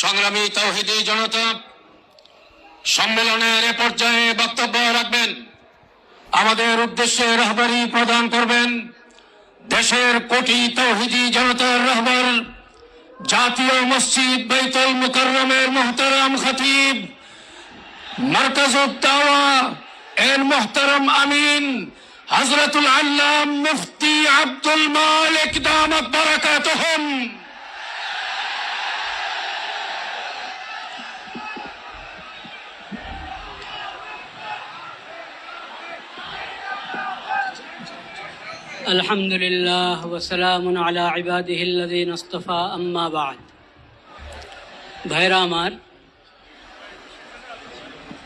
সংগ্রামী তৌহিদি জনতা, সম্মেলনের এ পর্যায়ে বক্তব্য রাখবেন। আমাদের উদ্দেশ্যে রহবারি প্রদান করবেন দেশের কোটি তৌহিদি জনতার রহবার, জাতীয় মসজিদ বাইতুল মুকররমের মোহতারাম খতিব মার্কাজুদ দাওয়া এর মোহতারাম আমিন হজরতুল আল্লাহ মুফতি আব্দুল মালিক দামত বারাকাতুহুম। الحمد لله وسلام على عباده الذين اصطفى أما بعد ভাইরা আমার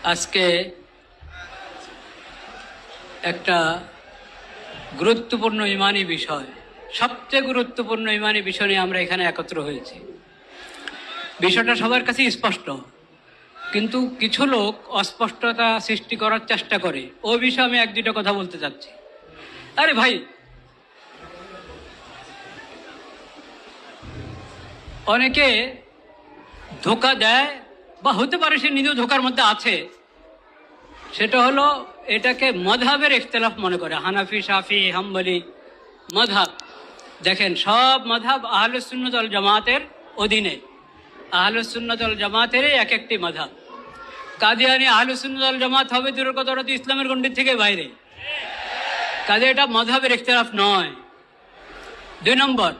আজকে একটা গুরুত্বপূর্ণ ইমানি বিষয় সবচেয়ে গুরুত্বপূর্ণ ইমানি বিষয় নিয়ে আমরা এখানে একত্র হয়েছি বিষয়টা সবার কাছে স্পষ্ট কিন্তু কিছু লোক অস্পষ্টতা সৃষ্টি করার চেষ্টা করে ও বিষয়ে আমি এক দুটো কথা বলতে চাচ্ছি আরে ভাই অনেকে ধোকা দেয় বা হতে পারে সে নিজেও ধোকার মধ্যে আছে। সেটা হলো এটাকে মধাবের ইখতলাফ মনে করে। হানাফি সাফি হাম্বলি মধাব দেখেন, সব মধাব আহলুসুন্নতল জামাতের অধীনে। আহলুসুন্নতল জামাতেরই এক একটি মধাব কাদিয়ানি আহলুসুন্নতল জামাত হবে দূরের তো ইসলামের গণ্ডির থেকে বাইরে। কাজে এটা মধাবের ইখতলাফ নয়। দুই নম্বর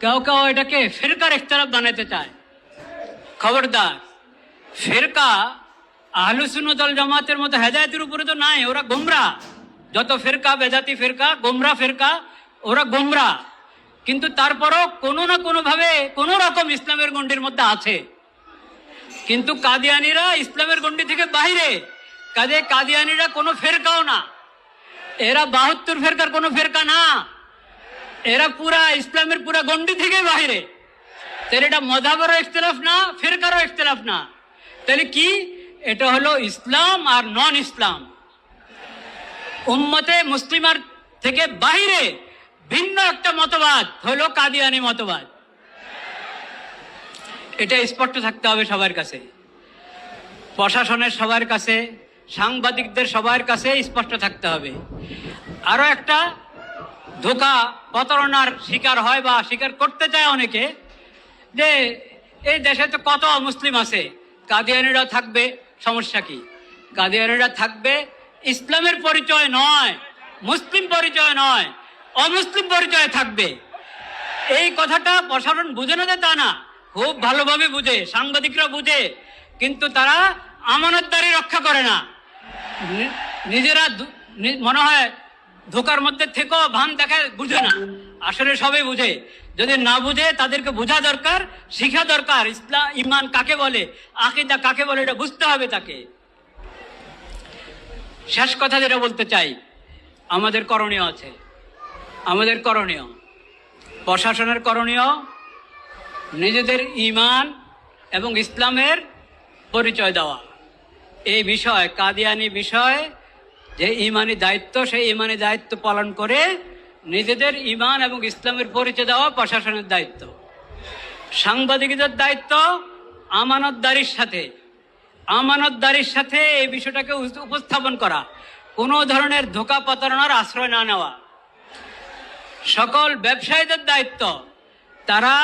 কেউ কেউ এটাকে ফেরকার ইখতলাফ বানাতে চায়। খবরদার, ফেরকা আহলুসুন্নতল জামাতের মতো হেদায়তের উপরে তো নাই, ওরা গোমরা। যত ফেরকা বেদাতি ফেরকা, গোমরা ফেরকা, ওরা গোমরা। কিন্তু তারপরও কোনো না কোনোভাবে কোনো রকম ইসলামের গণ্ডির মধ্যে আছে। কিন্তু কাদিয়ানিরা ইসলামের গণ্ডি থেকে বাইরে কাজে কাদিয়ানিরা কোনো ফেরকাও না। এরা বাহাত্তর ফেরকার কোনো ফেরকা না। এরা পুরা ইসলামের পুরা গন্ডি থেকে বাইরে তাহলে এটা মধাবেরও ইখতলাফ না, ফেরকারও ইখতলাফ না। তাহলে কি? এটা হলো ইসলাম আর নন ইসলাম উম্মতে মুসলিমার থেকে বাইরে ভিন্ন একটা মতবাদ হলো কাদিয়ানি মতবাদ। এটা স্পষ্ট থাকতে হবে সবার কাছে। প্রশাসনের সবার কাছে, সাংবাদিকদের সবার কাছে স্পষ্ট থাকতে হবে। আরও একটা ধোকা প্রতারণার শিকার হয় বা শিকার করতে চায় অনেকে, যে এই দেশে তো কত মুসলিম আছে? কাদিয়ানিরা থাকবে, সমস্যা কি? কাদিয়ানিরা থাকবে ইসলামের পরিচয় নয়, মুসলিম পরিচয় নয়, অমুসলিম পরিচয় থাকবে। এই কথাটা প্রশাসন বুঝে না তা না, খুব ভালোভাবে বুঝে, সাংবাদিকরা বুঝে, কিন্তু তারা আমানতদারি রক্ষা করে না। নিজেরা মনে হয় ধোকার মধ্যে থেকেও ভান দেখায় বুঝে না। আসলে সবাই বুঝে। যদি না বুঝে, তাদেরকে বোঝা দরকার, শিখা দরকার। ইসলাম ইমান কাকে বলে, আকিদা কাকে বলে, এটা বুঝতে হবে তাকে। শেষ কথা যেটা বলতে চাই, আমাদের করণীয় আছে। আমাদের করণীয়। প্রশাসনের করণীয়, নিজেদের ইমান এবং ইসলামের পরিচয় দেওয়া। এই বিষয়, কাদিয়ানি বিষয় যে ইমানি দায়িত্ব, সেই ইমানি দায়িত্ব পালন করে নিজেদের ইমান এবং ইসলামের পরিচয় দেওয়া প্রশাসনের দায়িত্ব। সাংবাদিকদের দায়িত্ব আমানতদারির সাথে। আমানতদারির সাথে এই বিষয়টাকে উপস্থাপন করা। কোনো ধরনের ধোকা প্রতারণার আশ্রয় না নেওয়া। সকল ব্যবসায়ীদের দায়িত্ব। তারা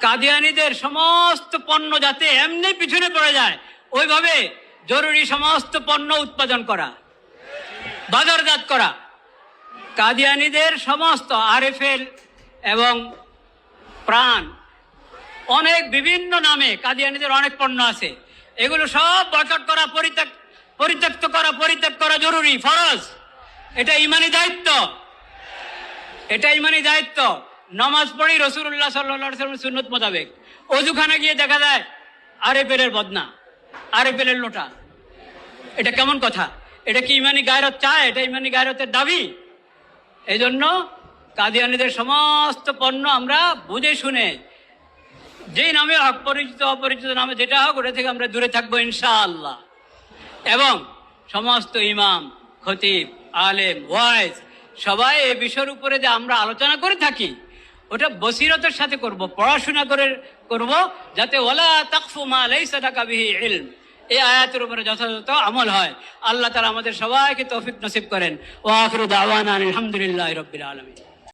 কাদিয়ানিদের সমস্ত পণ্য যাতে এমনি পিছনে পড়ে যায়, ওইভাবে জরুরি সমস্ত পণ্য উৎপাদন করা। বাজারজাত করা। কাদিয়ানিদের সমস্ত আরএফএল এবং প্রাণ, অনেক বিভিন্ন নামে কাদিয়ানিদের অনেক পণ্য আছে। এগুলো সব বয়কট করা পরিত্যাগ পরিত্যক্ত করা পরিত্যাগ করা জরুরি। ফরজ। এটা ইমানি দায়িত্ব। এটা ইমানি দায়িত্ব। নমাজ পড়ি রসুল্লাহ সাল্লাম সুন্নত মোতাবেক। অজুখানে গিয়ে দেখা যায় আরে পেলের বদনা আরে পেলের লোটা। এটা কেমন কথা? এটা কি ইমানি গায়রত চায়? এটা ইমানি গায়রতের দাবি? এই জন্য কাদিয়ানিদের সমস্ত পণ্য আমরা বুঝে শুনে, যেই নামে হোক পরিচিত, অপরিচিত নামে যেটা হোক, ওটা থেকে আমরা দূরে থাকব ইনশাআল্লাহ। এবং সমস্ত ইমাম, খতিব, আলেম, ওয়াইজ সবাই এই বিষয়ের উপরে যে আমরা আলোচনা করে থাকি, ওটা বসিরতের সাথে করব, পড়াশোনা করে করব, যাতে ওলা তাকফু মা লাইসা লাকা বিহি ইলম। এই আয়াতের উপরে যথাযথ আমল হয়। আল্লাহ তালা আমাদের সবাইকে তৌফিক নসিব করেন। ও আখরুদ আওয়ান আলহামদুলিল্লাহ রবিল আলামিন।